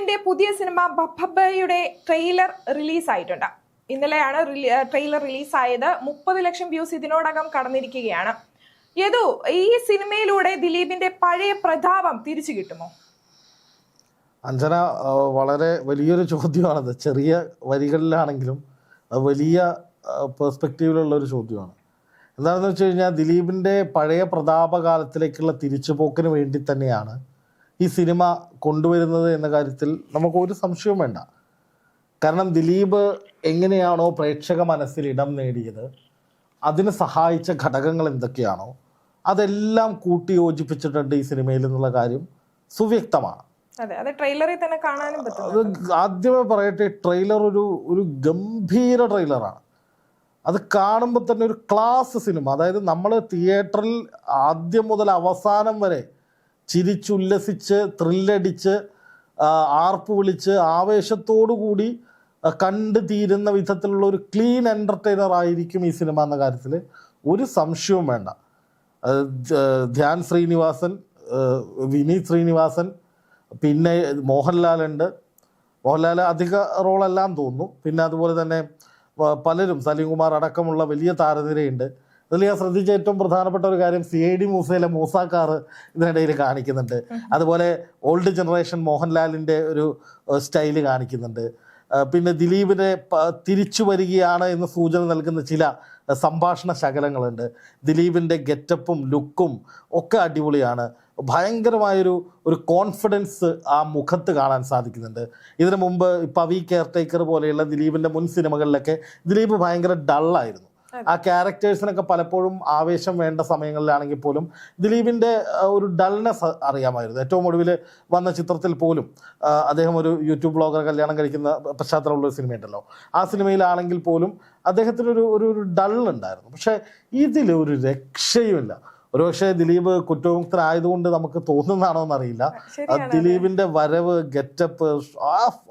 ദിലീപിന്റെ പുതിയ cinema ബബ്ബയുടെ trailer റിലീസായിട്ടുണ്ട്. ഇന്നലെയാണ് ട്രെയിലർ റിലീസായത്. മുപ്പത് ലക്ഷം വ്യൂസ് ഇതിനോടകം കടന്നിരിക്കുകയാണ്. യദു ഈ സിനിമയിലൂടെ ദിലീപിന്റെ പഴയ പ്രതാപം തിരിച്ചു കിട്ടുമോ? അഞ്ജന വളരെ വലിയൊരു ചോദ്യമാണത്. ചെറിയ വരികളിലാണെങ്കിലും വലിയ പെർസ്പെക്റ്റീവിലുള്ള ഒരു ചോദ്യമാണ്. എന്താണെന്ന് വെച്ച് കഴിഞ്ഞാൽ ദിലീപിന്റെ പഴയ പ്രതാപകാലത്തിലേക്കുള്ള തിരിച്ചുപോക്കിന് വേണ്ടി തന്നെയാണ് ഈ സിനിമ കൊണ്ടുവരുന്നത് എന്ന കാര്യത്തിൽ നമുക്ക് ഒരു സംശയവും വേണ്ട. കാരണം ദിലീപ് എങ്ങനെയാണോ പ്രേക്ഷക മനസ്സിൽ ഇടം നേടിയത് അതിന് സഹായിച്ച ഘടകങ്ങൾ എന്തൊക്കെയാണോ അതെല്ലാം കൂട്ടി യോജിപ്പിച്ചിട്ടുണ്ട് ഈ സിനിമയിൽ എന്നുള്ള കാര്യം സുവ്യക്തമാണ്. അതെ ട്രെയിലറിൽ തന്നെ കാണാനും അത് പറ്റും ആദ്യമേ പറയട്ടെ ട്രെയിലർ ഒരു ഒരു ഗംഭീര ട്രെയിലറാണ്. അത് കാണുമ്പോൾ തന്നെ ഒരു ക്ലാസ് സിനിമ. അതായത് നമ്മൾ തിയേറ്ററിൽ ആദ്യം മുതൽ അവസാനം വരെ ചിരിച്ചുല്ലസിച്ച് ത്രില്ലടിച്ച് ആർപ്പ് വിളിച്ച് ആവേശത്തോടു കൂടി കണ്ടു തീരുന്ന വിധത്തിലുള്ള ഒരു ക്ലീൻ എന്റർടൈനർ ആയിരിക്കും ഈ സിനിമ എന്ന കാര്യത്തിൽ ഒരു സംശയവും വേണ്ട. ധ്യാൻ ശ്രീനിവാസൻ വിനീത് ശ്രീനിവാസൻ പിന്നെ മോഹൻലാൽ ഉണ്ട്. മോഹൻലാൽ അധിക റോളെല്ലാം തോന്നുന്നു പിന്നെ അതുപോലെ തന്നെ പലരും സലീം കുമാർ അടക്കമുള്ള വലിയ താരനിരയുണ്ട്. ഇതിൽ ഞാൻ ശ്രദ്ധിച്ച ഏറ്റവും പ്രധാനപ്പെട്ട ഒരു കാര്യം സി ഐ ഡി മൂസയിലെ മൂസാക്കാർ ഇതിനിടയിൽ കാണിക്കുന്നുണ്ട്. അതുപോലെ ഓൾഡ് ജനറേഷൻ മോഹൻലാലിന്റെ ഒരു സ്റ്റൈൽ കാണിക്കുന്നുണ്ട്. പിന്നെ ദിലീപിനെ തിരിച്ചു വരികയാണ് എന്ന് സൂചന നൽകുന്ന ചില സംഭാഷണ ശകലങ്ങളുണ്ട്. ദിലീപിന്റെ ഗെറ്റപ്പും ലുക്കും ഒക്കെ അടിപൊളിയാണ്. ഭയങ്കരമായൊരു ഒരു കോൺഫിഡൻസ് ആ മുഖത്ത് കാണാൻ സാധിക്കുന്നുണ്ട്. ഇതിനു മുമ്പ് പവി കെയർ ടേക്കർ പോലെയുള്ള ദിലീപിന്റെ മുൻ സിനിമകളിലൊക്കെ ദിലീപ് ഭയങ്കര ഡള്ളായിരുന്നു ആ ക്യാരക്ടേഴ്സിനൊക്കെ പലപ്പോഴും ആവേശം വേണ്ട സമയങ്ങളിലാണെങ്കിൽ പോലും ദിലീപിന്റെ ഒരു ഡൾനെസ് അറിയാമായിരുന്നു. ഏറ്റവും ഒടുവിൽ വന്ന ചിത്രത്തിൽ പോലും അദ്ദേഹം ഒരു യൂട്യൂബ് ബ്ലോഗർ കല്യാണം കഴിക്കുന്ന പശ്ചാത്തലമുള്ള ഒരു സിനിമയുണ്ടല്ലോ. ആ സിനിമയിലാണെങ്കിൽ പോലും അദ്ദേഹത്തിനൊരു ഒരു ഒരു ഡൾ ഉണ്ടായിരുന്നു. പക്ഷേ ഇതിൽ ഒരു രക്ഷയുമില്ല. ഒരുപക്ഷെ ദിലീപ് കുറ്റവിമുക്തനായതുകൊണ്ട് നമുക്ക് തോന്നുന്നതാണോ എന്നറിയില്ല. ദിലീപിന്റെ വരവ് ഗെറ്റപ്പ്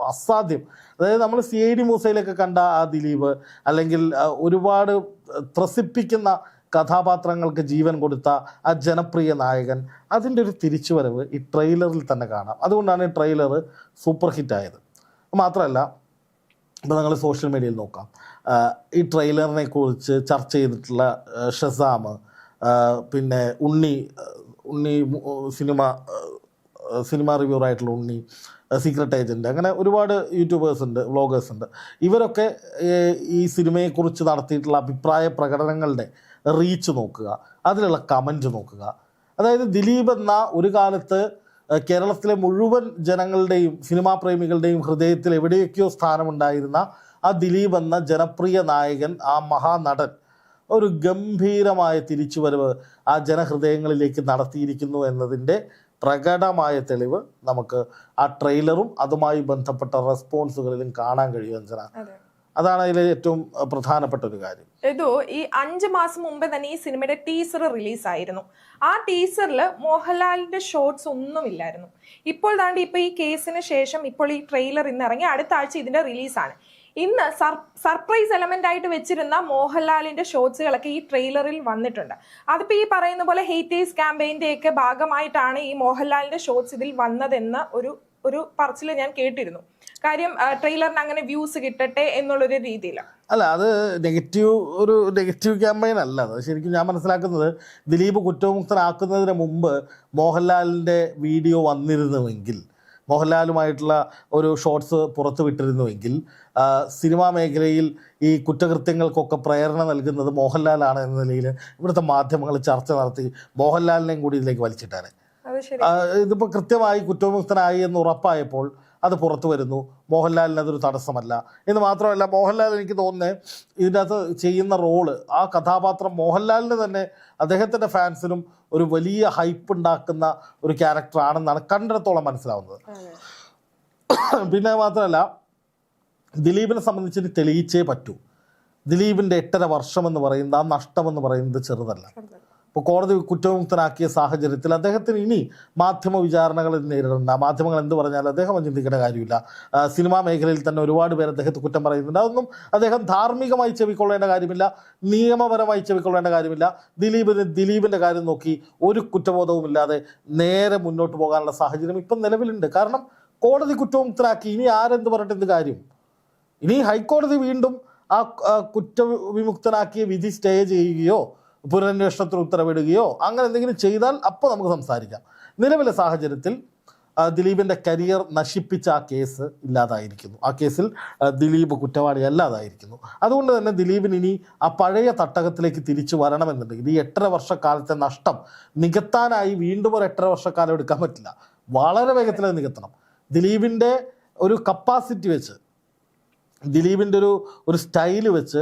അസാധ്യം. അതായത് നമ്മൾ സി ഐ ഡി മൂസയിലൊക്കെ കണ്ട ആ ദിലീപ് അല്ലെങ്കിൽ ഒരുപാട് ത്രസിപ്പിക്കുന്ന കഥാപാത്രങ്ങൾക്ക് ജീവൻ കൊടുത്ത ആ ജനപ്രിയ നായകൻ അതിന്റെ ഒരു തിരിച്ചുവരവ് ഈ ട്രെയിലറിൽ തന്നെ കാണാം. അതുകൊണ്ടാണ് ഈ ട്രെയിലർ സൂപ്പർ ഹിറ്റായത്. മാത്രമല്ല ഇപ്പോൾ നിങ്ങൾ സോഷ്യൽ മീഡിയയിൽ നോക്കാം. ഈ ട്രെയിലറിനെ കുറിച്ച് ചർച്ച ചെയ്തിട്ടുള്ള ഷസാം പിന്നെ Unni Unni cinema cinema reviewer ആയിട്ടുള്ള ഉണ്ണി സീക്രട്ട് ഏജന്റ് അങ്ങനെ ഒരുപാട് യൂട്യൂബേഴ്സ് ഉണ്ട് വ്ളോഗേഴ്സ് ഉണ്ട്. ഇവരൊക്കെ ഈ സിനിമയെക്കുറിച്ച് നടത്തിയിട്ടുള്ള അഭിപ്രായ പ്രകടനങ്ങളുടെ റീച്ച് നോക്കുക അതിലുള്ള കമന്റ് നോക്കുക. അതായത് ദിലീപ് എന്ന ഒരു കാലത്ത് കേരളത്തിലെ മുഴുവൻ ജനങ്ങളുടെയും സിനിമാ പ്രേമികളുടെയും ഹൃദയത്തിൽ എവിടെയൊക്കെയോ സ്ഥാനമുണ്ടായിരുന്ന ആ ദിലീപ് എന്ന ജനപ്രിയ നായകൻ ആ മഹാനടൻ ഒരു ഗംഭീരമായ തിരിച്ചുവരവ് ആ ജനഹൃദയങ്ങളിലേക്ക് നടത്തിയിരിക്കുന്നു എന്നതിന്റെ പ്രകടമായ തെളിവ് നമുക്ക് ആ ട്രെയിലറും അതുമായി ബന്ധപ്പെട്ട റെസ്പോൺസുകളിലും കാണാൻ കഴിയും അഞ്ജന. അതാണ് അതിലെ ഏറ്റവും പ്രധാനപ്പെട്ട ഒരു കാര്യം. ഏതോ ഈ അഞ്ച് മാസം മുമ്പേ തന്നെ ഈ സിനിമയുടെ ടീസർ റിലീസ് ആയിരുന്നു ആ ടീസറിൽ മോഹൻലാലിന്റെ ഷോർട്സ് ഒന്നുമില്ലായിരുന്നു. ഇപ്പോൾ താണ്ടി ഇപ്പൊ ഈ കേസിന് ശേഷം ഇപ്പോൾ ഈ ട്രെയിലർ ഇന്ന് ഇറങ്ങി അടുത്ത ആഴ്ച ഇതിന്റെ റിലീസാണ്. ഇന്ന് സർപ്രൈസ് എലമെന്റ് ആയിട്ട് വെച്ചിരുന്ന മോഹൻലാലിന്റെ ഷോർട്സുകളൊക്കെ ഈ ട്രെയിലറിൽ വന്നിട്ടുണ്ട്. അതിപ്പോ ഈ പറയുന്ന പോലെ ഹെയ്റ്റേഴ്സ് ക്യാമ്പയിന്റെ ഒക്കെ ഭാഗമായിട്ടാണ് ഈ മോഹൻലാലിന്റെ ഷോർട്സ് ഇതിൽ വന്നതെന്ന് ഒരു ഒരു പറച്ചിൽ ഞാൻ കേട്ടിരുന്നു. കാര്യം ട്രെയിലറിന് അങ്ങനെ വ്യൂസ് കിട്ടട്ടെ എന്നുള്ളൊരു രീതിയിൽ അല്ല അത് നെഗറ്റീവ് ഒരു നെഗറ്റീവ് ക്യാമ്പയിൻ അല്ല. അത് ശരിക്കും ഞാൻ മനസ്സിലാക്കുന്നത് ദിലീപ് കുറ്റമുക്തനാക്കുന്നതിന് മുമ്പ് മോഹൻലാലിന്റെ വീഡിയോ വന്നിരുന്നുവെങ്കിൽ മോഹൻലാലുമായിട്ടുള്ള ഒരു ഷോർട്സ് പുറത്തു വിട്ടിരുന്നുവെങ്കിൽ സിനിമാ മേഖലയിൽ ഈ കുറ്റകൃത്യങ്ങൾക്കൊക്കെ പ്രേരണ നൽകുന്നത് മോഹൻലാലാണ് എന്ന നിലയിൽ ഇവിടുത്തെ മാധ്യമങ്ങൾ ചർച്ച നടത്തി മോഹൻലാലിനെയും കൂടി ഇതിലേക്ക് വലിച്ചിട്ടാണ്. ഇതിപ്പോൾ കൃത്യമായി കുറ്റവിമുക്തനായി എന്ന് ഉറപ്പായപ്പോൾ അത് പുറത്തു വരുന്നു. മോഹൻലാലിന് അതൊരു തടസ്സമല്ല. എന്ന് മാത്രമല്ല മോഹൻലാൽ എനിക്ക് തോന്നുന്നത് ഇതിനകത്ത് ചെയ്യുന്ന റോൾ ആ കഥാപാത്രം മോഹൻലാലിന് തന്നെ അദ്ദേഹത്തിന്റെ ഫാൻസിനും ഒരു വലിയ ഹൈപ്പ് ഉണ്ടാക്കുന്ന ഒരു ക്യാരക്ടറാണെന്നാണ് കണ്ടിടത്തോളം മനസ്സിലാവുന്നത്. പിന്നെ മാത്രമല്ല ദിലീപിനെ സംബന്ധിച്ച് തെളിയിച്ചേ പറ്റൂ. ദിലീപിന്റെ എട്ടര വർഷം എന്ന് പറയുന്നത് ആ നഷ്ടമെന്ന് പറയുന്നത് ചെറുതല്ല. ഇപ്പോൾ കോടതി കുറ്റവിമുക്തനാക്കിയ സാഹചര്യത്തിൽ അദ്ദേഹത്തിന് ഇനി മാധ്യമ വിചാരണകൾ നേരിടണ്ട. മാധ്യമങ്ങൾ എന്ത് പറഞ്ഞാലും അദ്ദേഹം ചിന്തിക്കേണ്ട കാര്യമില്ല. സിനിമാ മേഖലയിൽ തന്നെ ഒരുപാട് പേര് അദ്ദേഹത്തെ കുറ്റം പറയുന്നുണ്ട്. അതൊന്നും അദ്ദേഹം ധാർമ്മികമായി ചെവിക്കൊള്ളേണ്ട കാര്യമില്ല. നിയമപരമായി ചെവിക്കൊള്ളേണ്ട കാര്യമില്ല. ദിലീപിന് ദിലീപിന്റെ കാര്യം നോക്കി ഒരു കുറ്റബോധവും ഇല്ലാതെ നേരെ മുന്നോട്ട് പോകാനുള്ള സാഹചര്യം ഇപ്പം നിലവിലുണ്ട്. കാരണം കോടതി കുറ്റവിമുക്തനാക്കി ഇനി ആരെന്ത് പറഞ്ഞിട്ട് എന്ത് കാര്യം? ഇനി ഹൈക്കോടതി വീണ്ടും ആ, കുറ്റവിമുക്തനാക്കിയ വിധി സ്റ്റേ ചെയ്യുകയോ പുനരന്വേഷണത്തിന് ഉത്തരവിടുകയോ അങ്ങനെ എന്തെങ്കിലും ചെയ്താൽ അപ്പോൾ നമുക്ക് സംസാരിക്കാം. നിലവിലെ സാഹചര്യത്തിൽ ദിലീപിന്റെ കരിയർ നശിപ്പിച്ച ആ കേസ് ഇല്ലാതായിരിക്കുന്നു. ആ കേസിൽ ദിലീപ് കുറ്റവാളി അല്ലാതായിരിക്കുന്നു. അതുകൊണ്ട് തന്നെ ദിലീപിന് ഇനി ആ പഴയ തട്ടകത്തിലേക്ക് തിരിച്ചു വരണമെന്നുണ്ടെങ്കിൽ ഈ എട്ടര വർഷക്കാലത്തെ നഷ്ടം നികത്താനായി വീണ്ടും ഒരു എട്ടര വർഷക്കാലം എടുക്കാൻ പറ്റില്ല. വളരെ വേഗത്തിൽ നികത്തണം. ദിലീപിന്റെ ഒരു കപ്പാസിറ്റി വെച്ച് ദിലീപിന്റെ ഒരു ഒരു സ്റ്റൈൽ വെച്ച്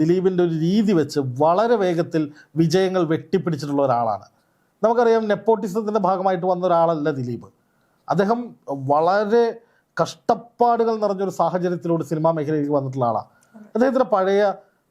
ദിലീപിന്റെ ഒരു രീതി വെച്ച് വളരെ വേഗത്തിൽ വിജയങ്ങൾ വെട്ടിപ്പിടിച്ചിട്ടുള്ള ഒരാളാണ്. നമുക്കറിയാം നെപ്പോട്ടിസത്തിന്റെ ഭാഗമായിട്ട് വന്ന ഒരാളല്ല ദിലീപ്. അദ്ദേഹം വളരെ കഷ്ടപ്പാടുകൾ നിറഞ്ഞൊരു സാഹചര്യത്തിലൂടെ സിനിമാ മേഖലയിലേക്ക് വന്നിട്ടുള്ള ആളാണ് അദ്ദേഹത്തിന്റെ പഴയ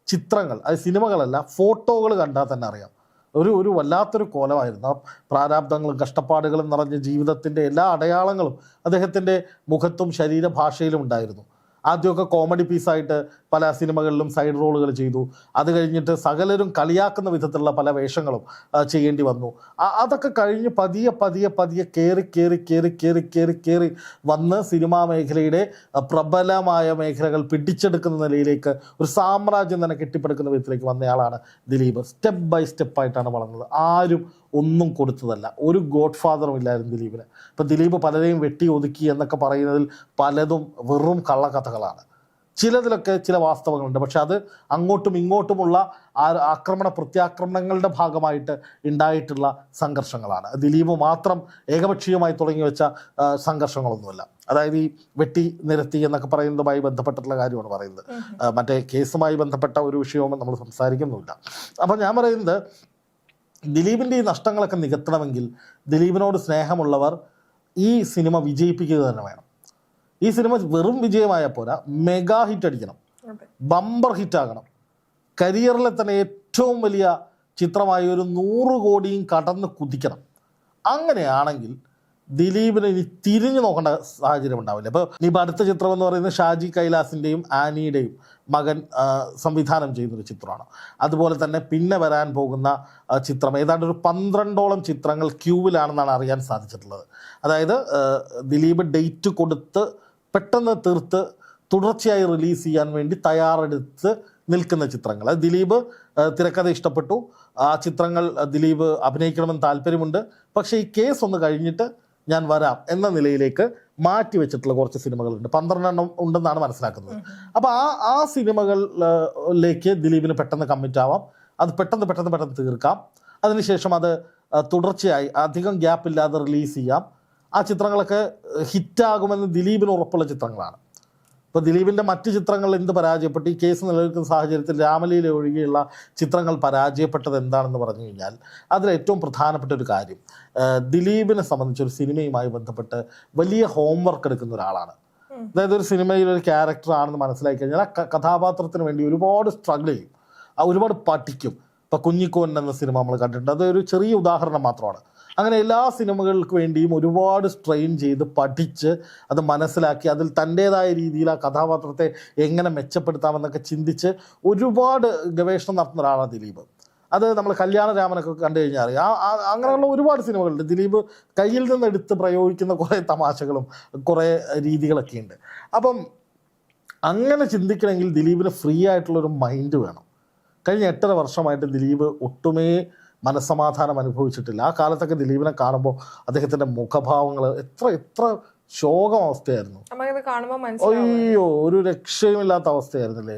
ചിത്രങ്ങൾ അത് സിനിമകളല്ല ഫോട്ടോകൾ കണ്ടാൽ തന്നെ അറിയാം. ഒരു ഒരു വല്ലാത്തൊരു കോലമായിരുന്നു. ആ പ്രാരാബ്ദങ്ങളും കഷ്ടപ്പാടുകളും നിറഞ്ഞ ജീവിതത്തിന്റെ എല്ലാ അടയാളങ്ങളും അദ്ദേഹത്തിന്റെ മുഖത്തും ശരീരഭാഷയിലും ഉണ്ടായിരുന്നു. ആദ്യമൊക്കെ കോമഡി പീസായിട്ട് പല സിനിമകളിലും സൈഡ് റോളുകൾ ചെയ്തു. അത് കഴിഞ്ഞിട്ട് സകലരും കളിയാക്കുന്ന വിധത്തിലുള്ള പല വേഷങ്ങളും ചെയ്യേണ്ടി വന്നു. അതൊക്കെ കഴിഞ്ഞ് പതിയെ പതിയെ പതിയെ കയറി കയറി കയറി കയറി കയറി കയറി വന്ന് സിനിമാ മേഖലയുടെ പ്രബലമായ മേഖലകൾ പിടിച്ചെടുക്കുന്ന നിലയിലേക്ക് ഒരു സാമ്രാജ്യം തന്നെ കെട്ടിപ്പടുക്കുന്ന വിധത്തിലേക്ക് വന്നയാളാണ് ദിലീപ്. സ്റ്റെപ്പ് ബൈ സ്റ്റെപ്പായിട്ടാണ് വളർന്നത്. ആരും ഒന്നും കൊടുത്തതല്ല. ഒരു ഗോഡ് ഫാദറും ഇല്ലായിരുന്നു ദിലീപിന്. ഇപ്പം ദിലീപ് പലരെയും വെട്ടി ഒതുക്കി എന്നൊക്കെ പറയുന്നതിൽ പലതും വെറും കള്ളക്കഥകളാണ്. ചിലതിലൊക്കെ ചില വാസ്തവങ്ങളുണ്ട്. പക്ഷെ അത് അങ്ങോട്ടും ഇങ്ങോട്ടുമുള്ള ആക്രമണ പ്രത്യാക്രമണങ്ങളുടെ ഭാഗമായിട്ട് ഉണ്ടായിട്ടുള്ള സംഘർഷങ്ങളാണ്. ദിലീപ് മാത്രം ഏകപക്ഷീയമായി തുടങ്ങി വെച്ച സംഘർഷങ്ങളൊന്നുമല്ല. അതായത് ഈ വെട്ടി നിരത്തി എന്നൊക്കെ പറയുന്നതുമായി ബന്ധപ്പെട്ടിട്ടുള്ള കാര്യമാണ് പറയുന്നത്. മറ്റേ കേസുമായി ബന്ധപ്പെട്ട ഒരു വിഷയവും നമ്മൾ സംസാരിക്കുന്നുമില്ല. അപ്പം ഞാൻ പറയുന്നത് ദിലീപിന്റെ ഈ നഷ്ടങ്ങളൊക്കെ നികത്തണമെങ്കിൽ ദിലീപിനോട് സ്നേഹമുള്ളവർ ഈ സിനിമ വിജയിപ്പിക്കുക തന്നെ വേണം. ഈ സിനിമ വെറും വിജയമായ പോരാ മെഗാ ഹിറ്റ് അടിക്കണം ബമ്പർ ഹിറ്റാകണം കരിയറിലെ തന്നെ ഏറ്റവും വലിയ ചിത്രമായി ഒരു നൂറ് കോടിയും കടന്ന് കുതിക്കണം. അങ്ങനെയാണെങ്കിൽ ദിലീപിന് ഇനി തിരിഞ്ഞു നോക്കേണ്ട സാഹചര്യം ഉണ്ടാവില്ല. ഇപ്പോൾ ഇനിയിപ്പോൾ അടുത്ത ചിത്രം എന്ന് പറയുന്നത് ഷാജി കൈലാസിന്റെയും ആനിയുടെയും മകൻ സംവിധാനം ചെയ്യുന്നൊരു ചിത്രമാണ്. അതുപോലെ തന്നെ പിന്നെ വരാൻ പോകുന്ന ചിത്രം ഏതാണ്ട് ഒരു പന്ത്രണ്ടോളം ചിത്രങ്ങൾ ക്യൂവിലാണെന്നാണ് അറിയാൻ സാധിച്ചിട്ടുള്ളത്. അതായത് ദിലീപ് ഡേറ്റ് കൊടുത്ത് പെട്ടെന്ന് തീർത്ത് തുടർച്ചയായി റിലീസ് ചെയ്യാൻ വേണ്ടി തയ്യാറെടുത്ത് നിൽക്കുന്ന ചിത്രങ്ങൾ. അത് ദിലീപ് തിരക്കഥ ഇഷ്ടപ്പെട്ടു. ആ ചിത്രങ്ങൾ ദിലീപ് അഭിനയിക്കണമെന്ന് താല്പര്യമുണ്ട്. പക്ഷേ ഈ കേസ് ഒന്ന് കഴിഞ്ഞിട്ട് ഞാൻ വരാം എന്ന നിലയിലേക്ക് മാറ്റി വെച്ചിട്ടുള്ള കുറച്ച് സിനിമകളുണ്ട്. പന്ത്രണ്ടെണ്ണം ഉണ്ടെന്നാണ് മനസ്സിലാക്കുന്നത്. അപ്പോൾ ആ ആ സിനിമകളിലേക്ക് ദിലീപിന് പെട്ടെന്ന് കമ്മിറ്റ് ആവാം. അത് പെട്ടെന്ന് പെട്ടെന്ന് പെട്ടെന്ന് തീർക്കാം. അതിനുശേഷം അത് തുടർച്ചയായി അധികം ഗ്യാപ്പ് ഇല്ലാതെ റിലീസ് ചെയ്യാം. ആ ചിത്രങ്ങളൊക്കെ ഹിറ്റാകുമെന്ന് ദിലീപിന് ഉറപ്പുള്ള ചിത്രങ്ങളാണ്. ഇപ്പോൾ ദിലീപിന്റെ മറ്റ് ചിത്രങ്ങൾ എന്ത് പരാജയപ്പെട്ടു? ഈ കേസ് നിലനിൽക്കുന്ന സാഹചര്യത്തിൽ രാമലീല ഒഴികെയുള്ള ചിത്രങ്ങൾ പരാജയപ്പെട്ടത് എന്താണെന്ന് പറഞ്ഞു കഴിഞ്ഞാൽ അതിൽ ഏറ്റവും പ്രധാനപ്പെട്ട ഒരു കാര്യം ദിലീപിനെ സംബന്ധിച്ച് ഒരു സിനിമയുമായി ബന്ധപ്പെട്ട് വലിയ ഹോംവർക്ക് എടുക്കുന്ന ഒരാളാണ്. അതായത് ഒരു സിനിമയിൽ ഒരു ക്യാരക്ടർ ആണെന്ന് മനസ്സിലാക്കി കഴിഞ്ഞാൽ ആ കഥാപാത്രത്തിന് വേണ്ടി ഒരുപാട് സ്ട്രഗിൾ ചെയ്യും. ആ ഒരുപാട് പഠിക്കും. ഇപ്പം കുഞ്ഞിക്കോൻ എന്ന സിനിമ നമ്മൾ കണ്ടിട്ടുണ്ട്. അതൊരു ചെറിയ ഉദാഹരണം മാത്രമാണ്. അങ്ങനെ എല്ലാ സിനിമകൾക്ക് വേണ്ടിയും ഒരുപാട് സ്ട്രെയിൻ ചെയ്ത് പഠിച്ച് അത് മനസ്സിലാക്കി അതിൽ തന്റേതായ രീതിയിൽ ആ കഥാപാത്രത്തെ എങ്ങനെ മെച്ചപ്പെടുത്താമെന്നൊക്കെ ചിന്തിച്ച് ഒരുപാട് ഗവേഷണം നടത്തുന്ന ഒരാളാണ് ദിലീപ്. അത് നമ്മൾ കല്യാണരാമനൊക്കെ കണ്ടു കഴിഞ്ഞാൽ അറിയാം. അങ്ങനെയുള്ള ഒരുപാട് സിനിമകളുണ്ട്. ദിലീപ് കയ്യിൽ നിന്ന് എടുത്ത് പ്രയോഗിക്കുന്ന കുറേ തമാശകളും കുറേ രീതികളൊക്കെ ഉണ്ട്. അപ്പം അങ്ങനെ ചിന്തിക്കണമെങ്കിൽ ദിലീപിന് ഫ്രീ ആയിട്ടുള്ളൊരു മൈൻഡ് വേണം. കഴിഞ്ഞ എട്ടര വർഷമായിട്ട് ദിലീപ് ഒട്ടുമേ മനസ്സമാധാനം അനുഭവിച്ചിട്ടില്ല. ആ കാലത്തൊക്കെ ദിലീപിനെ കാണുമ്പോൾ അദ്ദേഹത്തിന്റെ മുഖഭാവങ്ങൾ എത്ര എത്ര ശോകം അവസ്ഥയായിരുന്നു അയ്യോ ഒരു രക്ഷയുമില്ലാത്ത അവസ്ഥയായിരുന്നില്ലേ?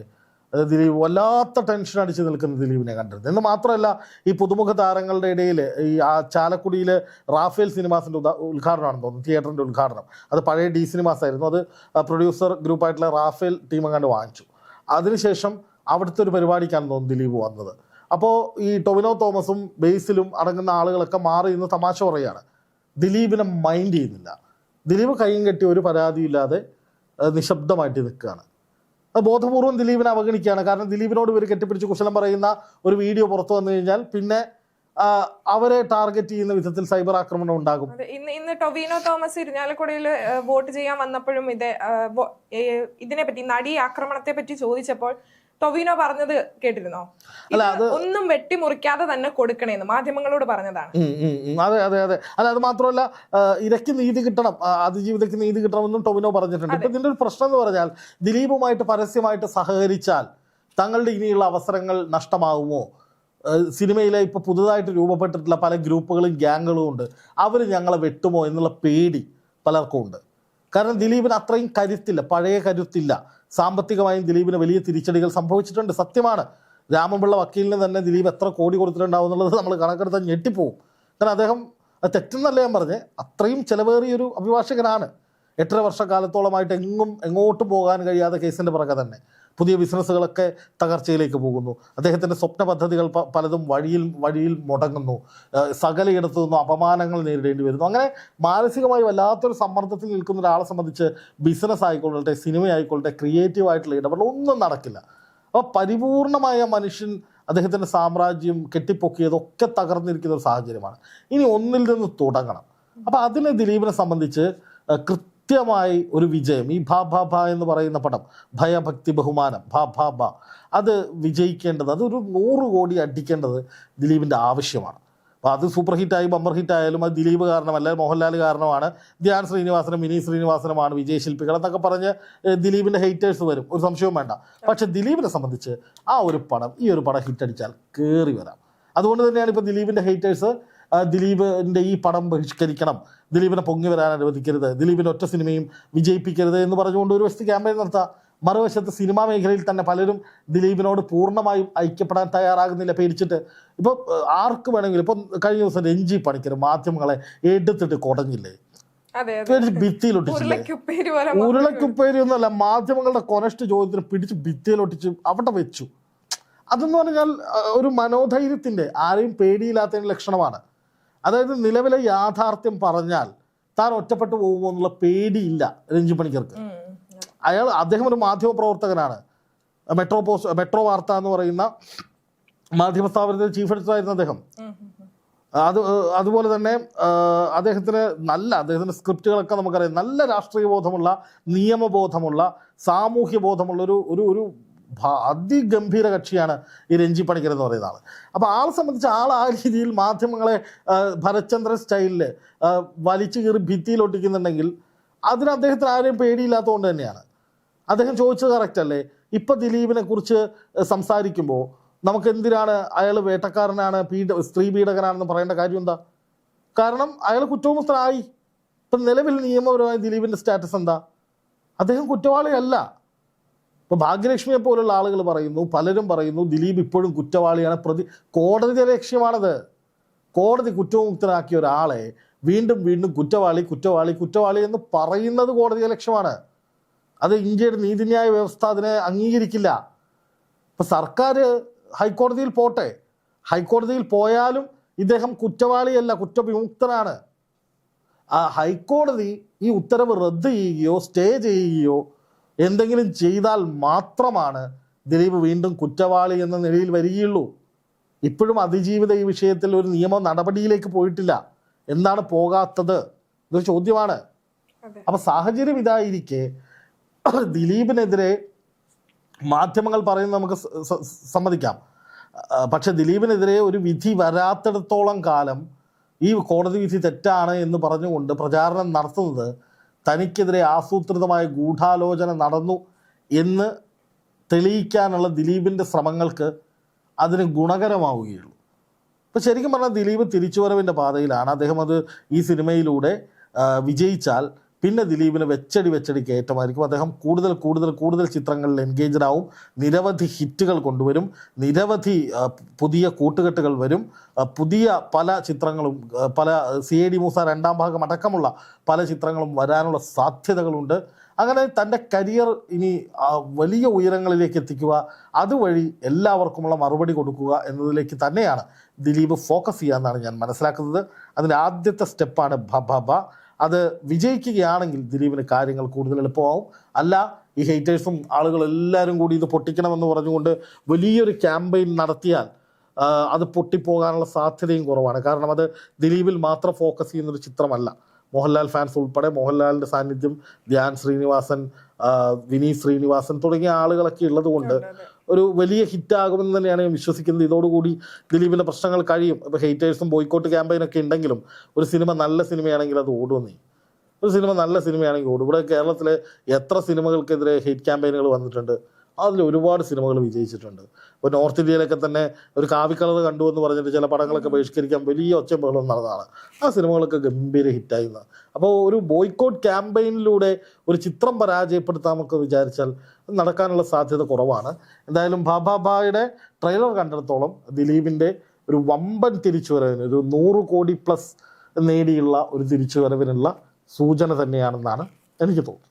അത് ദിലീപ് വല്ലാത്ത ടെൻഷൻ അടിച്ച് നിൽക്കുന്ന ദിലീപിനെ കണ്ടിരുന്നത്. എന്ന് മാത്രമല്ല ഈ പുതുമുഖ താരങ്ങളുടെ ഇടയിൽ ഈ ആ ചാലക്കുടിയിൽ റാഫേൽ സിനിമാസിന്റെ ഉദാ ഉദ്ഘാടനമാണെന്ന് തോന്നുന്നു തിയേറ്ററിന്റെ ഉദ്ഘാടനം. അത് പഴയ ഡി സിനിമാസ് ആയിരുന്നു അത് പ്രൊഡ്യൂസർ ഗ്രൂപ്പായിട്ടുള്ള റാഫേൽ ടീം അങ്ങാണ്ട് വാങ്ങിച്ചു. അതിനുശേഷം അവിടുത്തെ ഒരു പരിപാടിക്കാണ് തോന്നുന്നു ദിലീപ് വന്നത്. അപ്പോൾ ഈ ടൊവിനോ തോമസും ബേസിലും അടങ്ങുന്ന ആളുകളൊക്കെ മാറി ഇന്ന് തമാശ പറയുകയാണ്. ദിലീപിനെ മൈൻഡ് ചെയ്യുന്നില്ല. ദിലീപ് കൈയും കെട്ടി ഒരു പരാതിയില്ലാതെ നിശബ്ദമായിട്ട് നിൽക്കുകയാണ്. അത് ബോധപൂർവം ദിലീപിനെ അവഗണിക്കുകയാണ്. കാരണം ദിലീപിനോട് ഇവർ കെട്ടിപ്പിടിച്ച് കുശലം പറയുന്ന ഒരു വീഡിയോ പുറത്തു വന്നു കഴിഞ്ഞാൽ പിന്നെ അവരെ ടാർഗറ്റ് ചെയ്യുന്ന വിധത്തിൽ സൈബർ ആക്രമണം ഉണ്ടാകും. ഇന്ന് ഇന്ന് ടൊവിനോ തോമസ് ഇരിഞ്ഞാലക്കുടയിൽ വോട്ട് ചെയ്യാൻ വന്നപ്പോഴും ഇത് ഇതിനെ പറ്റി നടി ആക്രമണത്തെ പറ്റി ചോദിച്ചപ്പോൾ ടൊവിനോ പറഞ്ഞത് കേട്ടിരുന്നോ? അല്ല, അത് ഒന്നും വെട്ടിമുറിക്കാതെ തന്നെ കൊടുക്കണേന്ന് മാധ്യമങ്ങളോട് പറഞ്ഞതാണ്. അതെ അതെ അതെ. അല്ല അത് മാത്രമല്ല ഇരയ്ക്ക് നീതി കിട്ടണം. അതിജീവിതയ്ക്ക് നീതി കിട്ടണമെന്നും ടൊവിനോ പറഞ്ഞിട്ടുണ്ട്. ഇപ്പൊ ഇതിന്റെ ഒരു പ്രശ്നം എന്ന് പറഞ്ഞാൽ ദിലീപുമായിട്ട് പരസ്യമായിട്ട് സഹകരിച്ചാൽ തങ്ങളുടെ ഇനിയുള്ള അവസരങ്ങൾ നഷ്ടമാകുമോ സിനിമയിലെ ഇപ്പൊ പുതുതായിട്ട് രൂപപ്പെട്ടിട്ടുള്ള പല ഗ്രൂപ്പുകളും ഗ്യാങ്ങുകളും ഉണ്ട്. അവർ ഞങ്ങളെ വെട്ടുമോ എന്നുള്ള പേടി പലർക്കും ഉണ്ട്. കാരണം ദിലീപിന് അത്രയും കരുത്തില്ല പഴയ കരുത്തില്ല. സാമ്പത്തികമായും ദിലീപിന് വലിയ തിരിച്ചടികൾ സംഭവിച്ചിട്ടുണ്ട്. സത്യമാണ്. രാമപിള്ള വക്കീലിന് തന്നെ ദിലീപ് എത്ര കോടി കൊടുത്തിട്ടുണ്ടാവും എന്നുള്ളത് നമ്മൾ കണക്കെടുത്താൽ ഞെട്ടിപ്പോവും. കാരണം അദ്ദേഹം അത് തെറ്റെന്നല്ല ഞാൻ പറഞ്ഞ്? അത്രയും ചിലവേറിയൊരു അഭിഭാഷകനാണ്. എട്ടര വർഷക്കാലത്തോളമായിട്ട് എങ്ങും എങ്ങോട്ടും പോകാൻ കഴിയാത്ത കേസിന്റെ പുറകെ തന്നെ. പുതിയ ബിസിനസ്സുകളൊക്കെ തകർച്ചയിലേക്ക് പോകുന്നു. അദ്ദേഹത്തിന്റെ സ്വപ്ന പദ്ധതികൾ പലതും വഴിയിൽ വഴിയിൽ മുടങ്ങുന്നു. സകലയിടത്തു നിന്നും അപമാനങ്ങൾ നേരിടേണ്ടി വരുന്നു. അങ്ങനെ മാനസികമായി വല്ലാത്തൊരു സമ്മർദ്ദത്തിൽ നിൽക്കുന്ന ഒരാളെ സംബന്ധിച്ച് ബിസിനസ് ആയിക്കൊള്ളട്ടെ സിനിമ ആയിക്കൊള്ളട്ടെ ക്രിയേറ്റീവ് ആയിട്ടുള്ള ഇടപെടൽ ഒന്നും നടക്കില്ല. അപ്പോൾ പരിപൂർണമായ മനുഷ്യൻ അദ്ദേഹത്തിന്റെ സാമ്രാജ്യം കെട്ടിപ്പൊക്കിയതൊക്കെ തകർന്നിരിക്കുന്ന ഒരു സാഹചര്യമാണ്. ഇനി ഒന്നിൽ നിന്ന് തുടങ്ങണം. അപ്പോൾ അതിനെ ദിലീപിനെ സംബന്ധിച്ച് ഏഹ്, കൃത്യമായി ഒരു വിജയം. ഈ ഭാ ഭാ ഭ എന്ന് പറയുന്ന പടം ഭയഭക്തി ബഹുമാനം ഭാ ഭാ ഭ അത് വിജയിക്കേണ്ടത് അതൊരു നൂറ് കോടി അടിക്കേണ്ടത് ദിലീപിന്റെ ആവശ്യമാണ്. അപ്പോൾ അത് സൂപ്പർ ഹിറ്റായി ബമ്പർ ഹിറ്റായാലും അത് ദിലീപ് കാരണമല്ല മോഹൻലാൽ കാരണമാണ് ധ്യാൻ ശ്രീനിവാസനും മിനി ശ്രീനിവാസനുമാണ് വിജയശില്പികൾ എന്നൊക്കെ പറഞ്ഞ് ദിലീപിന്റെ ഹെയ്റ്റേഴ്സ് വരും. ഒരു സംശയവും വേണ്ട. പക്ഷെ ദിലീപിനെ സംബന്ധിച്ച് ആ ഒരു പടം ഈ ഒരു പടം ഹിറ്റടിച്ചാൽ കയറി വരാം. അതുകൊണ്ട് തന്നെയാണ് ഇപ്പോൾ ദിലീപിന്റെ ഹെയ്റ്റേഴ്സ് ദിലീപിന്റെ ഈ പടം ബഹിഷ്കരിക്കണം. ദിലീപിനെ പൊങ്ങി വരാൻ അനുവദിക്കരുത്. ദിലീപിന്റെ ഒറ്റ സിനിമയും വിജയിപ്പിക്കരുത് എന്ന് പറഞ്ഞുകൊണ്ട് ഒരു വശത്ത് ക്യാമ്പയിൻ നടത്താം. മറുവശത്ത് സിനിമാ മേഖലയിൽ തന്നെ പലരും ദിലീപിനോട് പൂർണമായും ഐക്യപ്പെടാൻ തയ്യാറാകുന്നില്ല പേടിച്ചിട്ട്. ഇപ്പോൾ ആർക്ക് വേണമെങ്കിലും ഇപ്പം കഴിഞ്ഞ ദിവസം രഞ്ജി പണിക്കർ മാധ്യമങ്ങളെ എടുത്തിട്ട് കുടഞ്ഞില്ലേ? ഭിത്തിയിലൊട്ടിച്ചില്ലേ? ഉരുളക്കുപ്പേരി ഒന്നല്ല മാധ്യമങ്ങളുടെ കൊനസ്റ്റ് ചോദ്യത്തിന് പിടിച്ച് ഭിത്തിയിലൊട്ടിച്ച് അവിടെ വെച്ചു. അതെന്ന് പറഞ്ഞാൽ ഒരു മനോധൈര്യത്തിന്റെ ആരെയും പേടിയില്ലാത്തതിന്റെ ലക്ഷണമാണ്. അതായത് നിലവിലെ യാഥാർത്ഥ്യം പറഞ്ഞാൽ താൻ ഒറ്റപ്പെട്ടു പോകുമോ എന്നുള്ള പേടിയില്ല രഞ്ജി പണിക്കർക്ക്. അയാൾ അദ്ദേഹം ഒരു മാധ്യമ പ്രവർത്തകനാണ് മെട്രോ പോസ്റ്റ് മെട്രോ വാർത്ത എന്ന് പറയുന്ന മാധ്യമ സ്ഥാപനത്തിന്റെ ചീഫ് എഡിറ്റർ ആയിരുന്നു അദ്ദേഹം. അത് അതുപോലെ തന്നെ അദ്ദേഹത്തിന് നല്ല അദ്ദേഹത്തിന്റെ സ്ക്രിപ്റ്റുകളൊക്കെ നമുക്കറിയാം നല്ല രാഷ്ട്രീയ ബോധമുള്ള നിയമബോധമുള്ള സാമൂഹ്യ ബോധമുള്ള ഒരു ഒരു ഒരു അതിഗംഭീര കക്ഷിയാണ് ഈ രഞ്ജി പണിക്കർ എന്ന് പറയുന്ന ആൾ അപ്പോൾ ആളെ സംബന്ധിച്ച് ആൾ ആ രീതിയിൽ മാധ്യമങ്ങളെ ഭരചന്ദ്ര സ്റ്റൈലിൽ വലിച്ചു കീറി ഭിത്തിയിൽ ഒട്ടിക്കുന്നുണ്ടെങ്കിൽ അതിന് അദ്ദേഹത്തിന് ആരെയും പേടിയില്ലാത്തതുകൊണ്ട് തന്നെയാണ്. അദ്ദേഹം ചോദിച്ചത് കറക്റ്റ് അല്ലേ? ഇപ്പൊ ദിലീപിനെ കുറിച്ച് സംസാരിക്കുമ്പോൾ നമുക്ക് എന്തിനാണ് അയാൾ വേട്ടക്കാരനാണ് പീഡ സ്ത്രീ പീഡകനാണെന്ന് പറയേണ്ട കാര്യം എന്താ? കാരണം അയാൾ കുറ്റവിമുക്തനായി. ഇപ്പം നിലവിൽ നിയമപരമായ ദിലീപിന്റെ സ്റ്റാറ്റസ് എന്താ? അദ്ദേഹം കുറ്റവാളിയല്ല. ഇപ്പൊ ഭാഗ്യലക്ഷ്മിയെ പോലുള്ള ആളുകൾ പറയുന്നു പലരും പറയുന്നു ദിലീപ് ഇപ്പോഴും കുറ്റവാളിയാണ്. പ്രതി കോടതിയുടെ ലക്ഷ്യമാണത്. കോടതി കുറ്റവിമുക്തനാക്കിയ ഒരാളെ വീണ്ടും വീണ്ടും കുറ്റവാളി കുറ്റവാളി കുറ്റവാളി എന്ന് പറയുന്നത് കോടതി ലക്ഷ്യമാണ്. അത് ഇന്ത്യയുടെ നീതിന്യായ വ്യവസ്ഥ അതിനെ അംഗീകരിക്കില്ല. ഇപ്പൊ സർക്കാർ ഹൈക്കോടതിയിൽ പോട്ടെ. ഹൈക്കോടതിയിൽ പോയാലും ഇദ്ദേഹം കുറ്റവാളിയല്ല കുറ്റവിമുക്തനാണ്. ആ ഹൈക്കോടതി ഈ ഉത്തരവ് റദ്ദ് ചെയ്യുകയോ സ്റ്റേ ചെയ്യുകയോ എന്തെങ്കിലും ചെയ്താൽ മാത്രമാണ് ദിലീപ് വീണ്ടും കുറ്റവാളി എന്ന നിലയിൽ വരികയുള്ളൂ. ഇപ്പോഴും അതിജീവിത ഈ വിഷയത്തിൽ ഒരു നിയമ നടപടിയിലേക്ക് പോയിട്ടില്ല. എന്താണ് പോകാത്തത്? ഇതൊരു ചോദ്യമാണ്. അപ്പൊ സാഹചര്യം ഇതായിരിക്കെ ദിലീപിനെതിരെ മാധ്യമങ്ങൾ പറയുന്നത് നമുക്ക് സമ്മതിക്കാം. പക്ഷെ ദിലീപിനെതിരെ ഒരു വിധി വരാത്തിടത്തോളം കാലം ഈ കോടതി വിധി തെറ്റാണ് എന്ന് പറഞ്ഞുകൊണ്ട് പ്രചാരണം നടത്തുന്നത് തനിക്കെതിരെ ആസൂത്രിതമായ ഗൂഢാലോചന നടന്നു എന്ന് തെളിയിക്കാനുള്ള ദിലീപിന്റെ ശ്രമങ്ങൾക്ക് അതിന് ഗുണകരമാവുകയുള്ളൂ. അപ്പോൾ ശരിക്കും പറഞ്ഞാൽ ദിലീപ് തിരിച്ചുവരവിന്റെ പാതയിലാണ്. അദ്ദേഹം അത് ഈ സിനിമയിലൂടെ വിജയിച്ചാൽ പിന്നെ ദിലീപിനെ വെച്ചടി വെച്ചടി കയറ്റമായിരിക്കും. അദ്ദേഹം കൂടുതൽ കൂടുതൽ കൂടുതൽ ചിത്രങ്ങളിൽ എൻഗേജ്ഡ് ആവും. നിരവധി ഹിറ്റുകൾ കൊണ്ടുവരും. നിരവധി പുതിയ കൂട്ടുകെട്ടുകൾ വരും. പുതിയ പല ചിത്രങ്ങളും പല സി എ ഡി മൂസ രണ്ടാം ഭാഗം അടക്കമുള്ള പല ചിത്രങ്ങളും വരാനുള്ള സാധ്യതകളുണ്ട്. അങ്ങനെ തന്റെ കരിയർ ഇനി വലിയ ഉയരങ്ങളിലേക്ക് എത്തിക്കുക അതുവഴി എല്ലാവർക്കുമുള്ള മറുപടി കൊടുക്കുക എന്നതിലേക്ക് തന്നെയാണ് ദിലീപ് ഫോക്കസ് ചെയ്യുക എന്നാണ് ഞാൻ മനസ്സിലാക്കുന്നത്. അതിന്റെ ആദ്യത്തെ സ്റ്റെപ്പാണ് ഭ ഭ. അത് വിജയിക്കുകയാണെങ്കിൽ ദിലീപിന് കാര്യങ്ങൾ കൂടുതൽ എളുപ്പമാവും. അല്ല ഈ ഹെയ്റ്റേഴ്സും ആളുകൾ എല്ലാവരും കൂടി ഇത് പൊട്ടിക്കണമെന്ന് പറഞ്ഞുകൊണ്ട് വലിയൊരു ക്യാമ്പയിൻ നടത്തിയാൽ അത് പൊട്ടിപ്പോകാനുള്ള സാധ്യതയും കുറവാണ്. കാരണം അത് ദിലീപിൽ മാത്രം ഫോക്കസ് ചെയ്യുന്നൊരു ചിത്രമല്ല. മോഹൻലാൽ ഫാൻസ് ഉൾപ്പെടെ മോഹൻലാലിന്റെ സാന്നിധ്യം ധ്യാൻ ശ്രീനിവാസൻ വിനീത് ശ്രീനിവാസൻ തുടങ്ങിയ ആളുകളൊക്കെ ഉള്ളത് കൊണ്ട് അതെ, അതെ. ഒരു വലിയ ഹിറ്റാകുമെന്ന് തന്നെയാണ് ഞാൻ വിശ്വസിക്കുന്നത്. ഇതോടുകൂടി ദിലീപിന്റെ പ്രശ്നങ്ങൾ കഴിയും. ഇപ്പോൾ ഹെയ്റ്റേഴ്സും ബോയ്ക്കോട്ട് ക്യാമ്പയിനൊക്കെ ഉണ്ടെങ്കിലും ഒരു സിനിമ നല്ല സിനിമയാണെങ്കിൽ അത് ഓടുമെന്നേ ഒരു സിനിമ നല്ല സിനിമയാണെങ്കിൽ ഓടും. ഇവിടെ കേരളത്തിലെ എത്ര സിനിമകൾക്കെതിരെ ഹെയ്റ്റ് ക്യാമ്പയിനുകൾ വന്നിട്ടുണ്ട്. അതിൽ ഒരുപാട് സിനിമകൾ വിജയിച്ചിട്ടുണ്ട്. ഇപ്പോൾ നോർത്ത് ഇന്ത്യയിലൊക്കെ തന്നെ ഒരു കാവിക്കളർ കണ്ടു എന്ന് പറഞ്ഞിട്ട് ചില പടങ്ങളൊക്കെ ബഹിഷ്കരിക്കാൻ വലിയ ഒച്ച ബഹളം നടന്നതാണ്. ആ സിനിമകളൊക്കെ ഗംഭീര ഹിറ്റായിരുന്നു. അപ്പോൾ ഒരു ബോയ്ക്കോട്ട് ക്യാമ്പയിനിലൂടെ ഒരു ചിത്രം പരാജയപ്പെടുത്താമൊക്കെ വിചാരിച്ചാൽ നടക്കാനുള്ള സാധ്യത കുറവാണ്. എന്തായാലും ബാബാബായുടെ ട്രെയിലർ കണ്ടിടത്തോളം ദിലീപിന്റെ ഒരു വമ്പൻ തിരിച്ചുവരവിന് ഒരു നൂറ് കോടി പ്ലസ് നേടിയുള്ള ഒരു തിരിച്ചുവരവിനുള്ള സൂചന തന്നെയാണെന്നാണ് എനിക്ക് തോന്നുന്നത്.